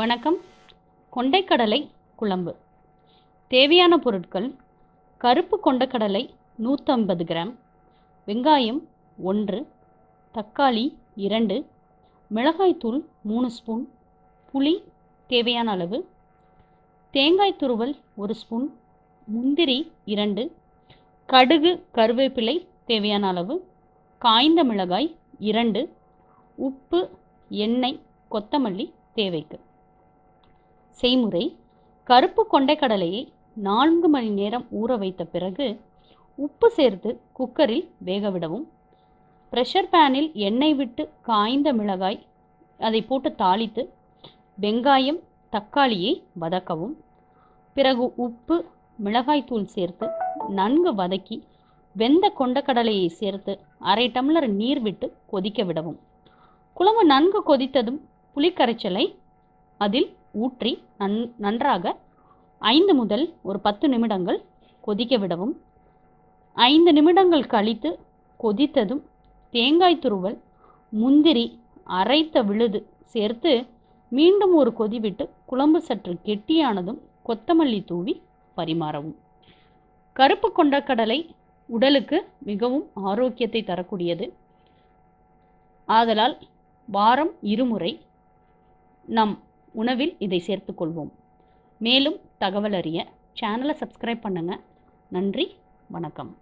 வணக்கம். கொண்டைக்கடலை குழம்பு. தேவையான பொருட்கள் கருப்பு கொண்டைக்கடலை நூற்றம்பது கிராம். வெங்காயம் ஒன்று தக்காளி இரண்டு மிளகாய்த்தூள் மூணு ஸ்பூன் புளி தேவையான அளவு தேங்காய் துருவல் ஒரு ஸ்பூன் முந்திரி இரண்டு கடுகு கருவேப்பிலை தேவையான அளவு காய்ந்த மிளகாய் இரண்டு உப்பு எண்ணெய் கொத்தமல்லி தேவைக்கு. செய்முறை கருப்பு கொண்டைக்கடலையை நான்கு மணி நேரம் ஊற வைத்த பிறகு உப்பு சேர்த்து குக்கரில் வேக விடவும். ப்ரெஷர் பேனில் எண்ணெய் விட்டு காய்ந்த மிளகாய் அதை போட்டு தாளித்து வெங்காயம் தக்காளியை வதக்கவும். பிறகு உப்பு மிளகாய்த்தூள் சேர்த்து நன்கு வதக்கி வெந்த கொண்டக்கடலையை சேர்த்து அரை டம்ளர் நீர் விட்டு கொதிக்க விடவும். குழம்பு நன்கு கொதித்ததும் புளிக்கரைச்சலை அதில் ஊற்றி நன் நன்றாக ஐந்து முதல் ஒரு பத்து நிமிடங்கள் கொதிக்க விடவும். ஐந்து நிமிடங்கள் கழித்து கொதித்ததும் தேங்காய் துருவல் முந்திரி அரைத்த விழுது சேர்த்து மீண்டும் ஒரு கொதிவிட்டு குழம்பு சற்று கெட்டியானதும் கொத்தமல்லி தூவி பரிமாறவும். கருப்பு கொண்டக்கடலை உடலுக்கு மிகவும் ஆரோக்கியத்தை தரக்கூடியது. ஆதலால் வாரம் இருமுறை நம் உணவில் இதை சேர்த்துக்கொள்வோம். மேலும் தகவல் அறிய சேனலை சப்ஸ்கிரைப் பண்ணுங்கள் நன்றி வணக்கம்.